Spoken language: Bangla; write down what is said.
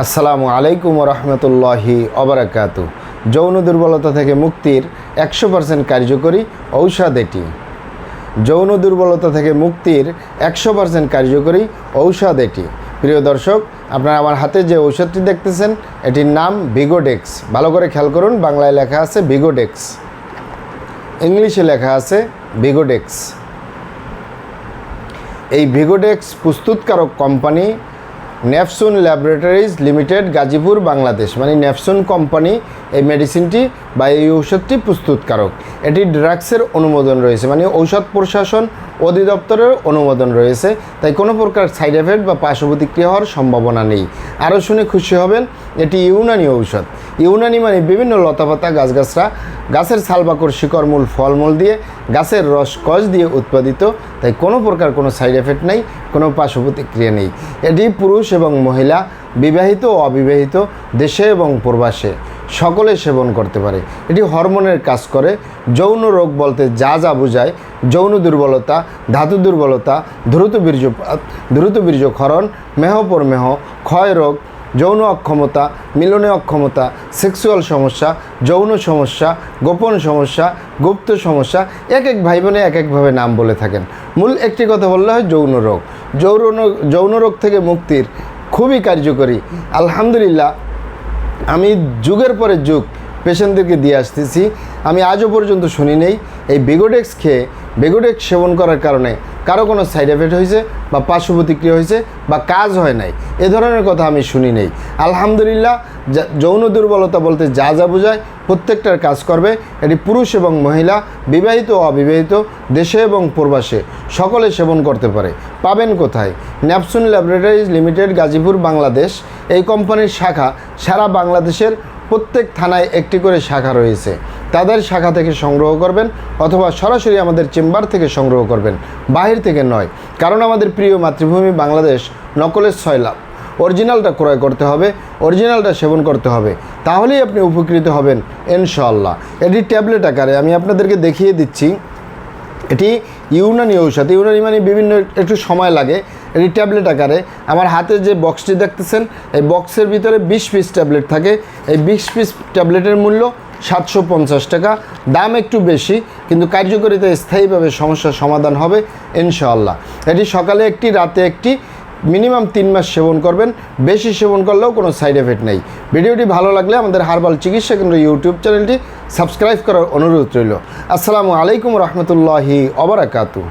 আসসালামু আলাইকুম রহমতুল্লাহি অবরাকাত যৌন দুর্বলতা থেকে মুক্তির একশো পার্সেন্ট কার্যকরী ঔষধ এটি। যৌন দুর্বলতা থেকে মুক্তির একশো পার্সেন্ট কার্যকরী ঔষধ এটি। প্রিয় দর্শক, আপনারা আমার হাতে যে ঔষধটি দেখতেছেন, এটির নাম ভিগোডেক্স। ভালো করে খেয়াল করুন, বাংলায় লেখা আছে ভিগোডেক্স। ইংলিশে লেখা আছে ভিগোডেক্স। এই ভিগোডেক্স প্রস্তুতকারক company Nefsun laboratories limited, Gazipur, Bangladesh. মানে নেফসুন কোম্পানি এই মেডিসিনটি বা এই ঔষধটি প্রস্তুতকারক। এটি ড্রাগসের অনুমোদন রয়েছে মানে ঔষধ প্রশাসন অধিদপ্তরের অনুমোদন রয়েছে। তাই কোনো প্রকার সাইড এফেক্ট বা পার্শ্ব প্রতিক্রিয়া হওয়ার সম্ভাবনা নেই। আরও শুনে খুশি হবেন, এটি ইউনানি ঔষধ। ইউনানি মানে বিভিন্ন লতাপাতা গাছগাছরা গাছের ছালবাকর শিকড়মূল ফলমূল দিয়ে গাছের রস কষ দিয়ে উৎপাদিত। তাই কোনো প্রকার কোনো সাইড এফেক্ট নেই, কোনো পার্শ্ব প্রতিক্রিয়া নেই। এটি পুরুষ এবং মহিলা, বিবাহিত ও অবিবাহিত, দেশে এবং প্রবাসে সকলে সেবন করতে পারে। এটি হরমোনের কাজ করে। যৌন রোগ বলতে যা যা বোঝায়, যৌন দুর্বলতা, ধাতু দুর্বলতা, দ্রুত বীর্যপাত, দ্রুত বীর্যক্ষরণ মেহপরমেহ ক্ষয় রোগ যৌন অক্ষমতা, মিলনে অক্ষমতা সেক্সুয়াল সমস্যা, যৌন সমস্যা, গোপন সমস্যা, গুপ্ত সমস্যা, এক এক ভাই বোনে এক একভাবে নাম বলে থাকেন। মূল একটি কথা বললে হয় যৌন রোগ। যৌন যৌন রোগ থেকে মুক্তির খুবই কার্যকরী। আলহামদুলিল্লাহ, আমি যুগের পরে যুগ। পেশেন্টদেরকে দিয়ে আসতেছি। আমি আজও পর্যন্ত শুনি নেই। এই বেগোডেক্স খেয়ে বেগোডেক্স সেবন করার কারণে কারও কোনো সাইড এফেক্ট হয়েছে বা পার্শ্ব প্রতিক্রিয়া হয়েছে বা কাজ হয় নাই। এ ধরনের কথা আমি শুনি নেই। আলহামদুলিল্লাহ যৌন দুর্বলতা বলতে যা যা বোঝায়, প্রত্যেকটার কাজ করবে। এটি পুরুষ এবং মহিলা, বিবাহিত ও অবিবাহিত, দেশে এবং প্রবাসে। সকলে সেবন করতে পারে। পাবেন কোথায়? Napsun laboratories limited, Gazipur, Bangladesh. এই কোম্পানির শাখা সারা বাংলাদেশের প্রত্যেক থানায় একটি করে শাখা রয়েছে। তাদের শাখা থেকে সংগ্রহ করবেন অথবা সরাসরি আমাদের চেম্বার থেকে সংগ্রহ করবেন। বাহির থেকে নয়। কারণ আমাদের প্রিয় মাতৃভূমি বাংলাদেশ নকলের ছয় লাভ। অরিজিনালটা ক্রয় করতে হবে, অরিজিনালটা সেবন করতে হবে। তাহলেই আপনি উপকৃত হবেন, ইনশাআল্লাহ। এটি ট্যাবলেট আকারে আমি আপনাদেরকে দেখিয়ে দিচ্ছি। এটি ইউনানি ঔষধ। ইউনানি মানে বিভিন্ন একটু সময় লাগে। এটি ট্যাবলেট আকারে। আমার হাতে যে বক্সটি দেখতেছেন, এই বক্সের ভিতরে বিশ পিস ট্যাবলেট থাকে। এই বিশ পিস ট্যাবলেটের মূল্য সাতশো পঞ্চাশ টাকা। দাম একটু বেশি, কিন্তু কার্যকরিতা স্থায়ীভাবে সমস্যার সমাধান হবে, ইনশাআল্লাহ। এটি সকালে একটি, রাতে একটি, মিনিমাম তিন মাস সেবন করবেন। বেশি সেবন করলেও কোনো সাইড এফেক্ট নেই। ভিডিওটি ভালো লাগলে আমাদের হার্বাল চিকিৎসা কেন্দ্র ইউটিউব চ্যানেলটি সাবস্ক্রাইব করার অনুরোধ রইল। আসসালামু আলাইকুম রহমতুল্লাহি অবরাকাতু